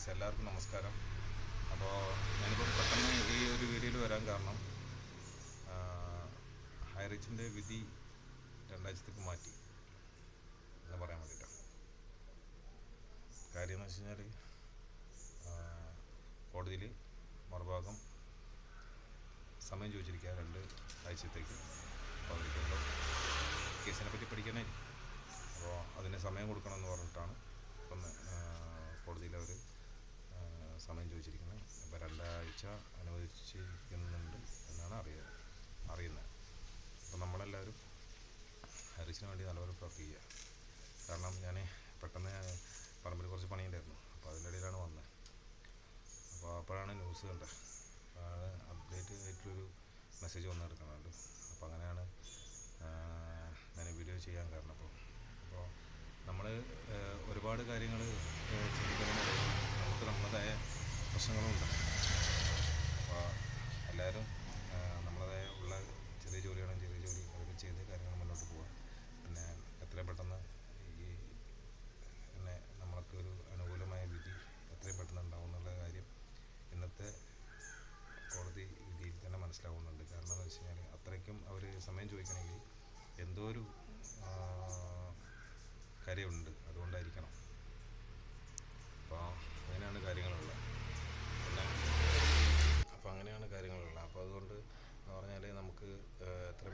Guys എല്ലാവർക്കും നമസ്കാരം. അപ്പോൾ ഞാനിപ്പോൾ പെട്ടെന്ന് ഈ ഒരു വീഡിയോയിൽ വരാൻ കാരണം ഹൈറിച്ചിന്റെ വിധി രണ്ടാഴ്ചത്തേക്ക് മാറ്റി എന്ന് പറയാൻ വേണ്ടിയിട്ടാണ് കാര്യം എന്ന് വെച്ച് കഴിഞ്ഞാൽ കോടതിയിൽ മറുഭാഗം സമയം ചോദിച്ചിരിക്കുക രണ്ട് ആഴ്ചത്തേക്ക് അപ്പോൾ കേസിനെ പറ്റി പഠിക്കണേ അപ്പോൾ അതിന് സമയം കൊടുക്കണമെന്ന് പറഞ്ഞിട്ടാണ് ഇപ്പം സമയം ചോദിച്ചിരിക്കുന്നത് അപ്പോൾ രണ്ടാഴ്ച അനുവദിച്ചിരിക്കുന്നുണ്ട് എന്നാണ് അറിയ അറിയുന്നത്. അപ്പോൾ നമ്മളെല്ലാവരും ഹരിച്ചിന് വേണ്ടി നല്ലപോലെ പ്രവർത്തിക്കുക കാരണം ഞാൻ പെട്ടെന്ന് പറമ്പിൽ കുറച്ച് പണിയുണ്ടായിരുന്നു. അപ്പോൾ അതിന്റെ ഇടയിലാണ് വന്നത് അപ്പോൾ അപ്പോഴാണ് ന്യൂസ് കണ്ടത് അതാണ് അപ്ഡേറ്റ് ആയിട്ടുള്ളൊരു മെസ്സേജ് വന്നെടുക്കുന്നുണ്ട് അപ്പോൾ അങ്ങനെയാണ് ഞാൻ വീഡിയോ ചെയ്യാൻ കാരണം. അപ്പോൾ അപ്പോൾ നമ്മൾ ഒരുപാട് കാര്യങ്ങൾ ചിന്തിക്കുന്നതിനിടയിൽ നമുക്ക് നമ്മളതായ പ്രശ്നങ്ങളുണ്ട്. അപ്പോൾ എല്ലാവരും നമ്മളതായ ഉള്ള ചെറിയ ജോലിയാണെങ്കിൽ ചെറിയ ജോലി അതൊക്കെ ചെയ്ത് കാര്യങ്ങൾ മുന്നോട്ട് പോവുക. പിന്നെ എത്രയും പെട്ടെന്ന് ഈ പിന്നെ നമ്മൾക്ക് ഒരു അനുകൂലമായ വിധി എത്രയും പെട്ടെന്ന് ഉണ്ടാവും എന്നുള്ള കാര്യം ഇന്നത്തെ കോടതി വിധിയിൽ തന്നെ മനസ്സിലാവുന്നുണ്ട്. കാരണം എന്ന് വെച്ച് കഴിഞ്ഞാൽ അത്രയ്ക്കും അവർ സമയം ചോദിക്കണമെങ്കിൽ എന്തോ ഒരു കാര്യമുണ്ട്. അതുകൊണ്ടായിരിക്കണം. അപ്പോൾ അങ്ങനെയാണ് കാര്യങ്ങളുള്ളത് പിന്നെ അപ്പോൾ അങ്ങനെയാണ് കാര്യങ്ങളുള്ളത് അപ്പോൾ അതുകൊണ്ട് എന്ന് പറഞ്ഞാൽ നമുക്ക്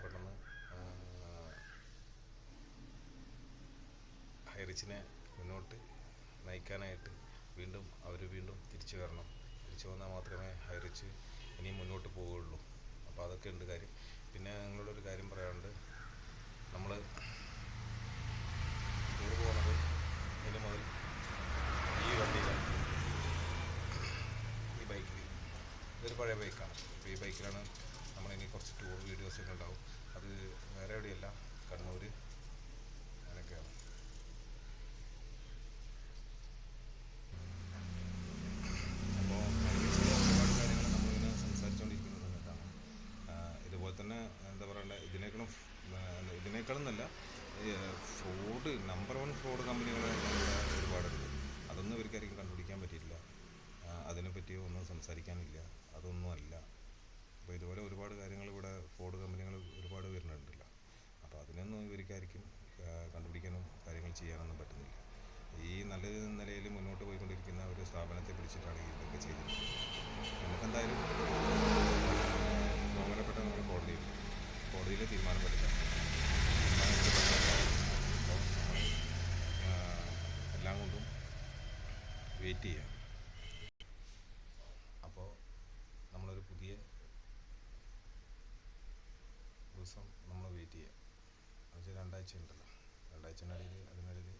പെട്ടെന്ന് ഹൈറിച്ചിനെ മുന്നോട്ട് നയിക്കാനായിട്ട് വീണ്ടും അവർ വീണ്ടും തിരിച്ചു വരണം. തിരിച്ചു വന്നാൽ മാത്രമേ ഹൈറിച്ച് ഇനി മുന്നോട്ട് പോവുകയുള്ളൂ അപ്പോൾ അതൊക്കെ ഉണ്ട് കാര്യം. പിന്നെ നിങ്ങളോടൊരു കാര്യം പറയാനുണ്ട്. നമ്മൾ ടൂർ പോകുന്നത് ഇനി മുതൽ ഈ വണ്ടിയിലാണ് ഈ ബൈക്കിൽ ഇതൊരു പഴയ ബൈക്കാണ്. ഈ ബൈക്കിലാണ് ടൂർ വീഡിയോസൊക്കെ ഉണ്ടാവും. അത് വേറെ എവിടെയല്ല. കണ്ണൂർ അങ്ങനെയൊക്കെയാണ്. അപ്പോൾ ഒരുപാട് കാര്യങ്ങൾ നമ്മളിങ്ങനെ സംസാരിച്ചുകൊണ്ടിരിക്കുന്ന സമയത്താണ്. ഇതുപോലെ തന്നെ എന്താ പറയണ്ടേ ഇതിനേക്കാളും ഇതിനേക്കാളും നല്ല ഫ്രോഡ് നമ്പർ വൺ ഫ്രോഡ് കമ്പനികൾ ഒരുപാടുണ്ട്. അതൊന്നും ഇവർക്കായിരിക്കും കണ്ടുപിടിക്കാൻ പറ്റിയിട്ടില്ല. അതിനെപ്പറ്റി ഒന്നും സംസാരിക്കാനില്ല. അതൊന്നും അല്ല അപ്പോൾ ഇതുപോലെ ഒരുപാട് കാര്യങ്ങൾ ഇവിടെ ഫോർഡ് കമ്പനികൾ ഒരുപാട് വരുന്നുണ്ടല്ലോ. അപ്പോൾ അതിനൊന്നും ഇവർക്കായിരിക്കും കണ്ടുപിടിക്കാനും കാര്യങ്ങൾ ചെയ്യാനൊന്നും പറ്റുന്നില്ല. ഈ നല്ല നിലയിൽ മുന്നോട്ട് പോയിക്കൊണ്ടിരിക്കുന്ന ഒരു സ്ഥാപനത്തെ പിടിച്ചിട്ടാണ് ഇതൊക്കെ ചെയ്തിരിക്കുന്നത്. നമുക്കെന്തായാലും ബഹുമാനപ്പെട്ട നമ്മുടെ കോടതിയിൽ കോടതിയിൽ തീരുമാനമെടുക്കാം എല്ലാം കൊണ്ടും വെയിറ്റ് ചെയ്യാം. ദിവസം നമ്മൾ വെയിറ്റ് ചെയ്യാം. എന്നുവെച്ചാൽ രണ്ടാഴ്ച ഉണ്ടല്ലോ. രണ്ടാഴ്ചന്റെ ഇടയിൽ അതിനിടയിൽ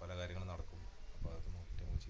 പല കാര്യങ്ങളും നടക്കും. അപ്പോൾ അതൊക്കെ നോക്കിയിട്ട് നമുക്ക്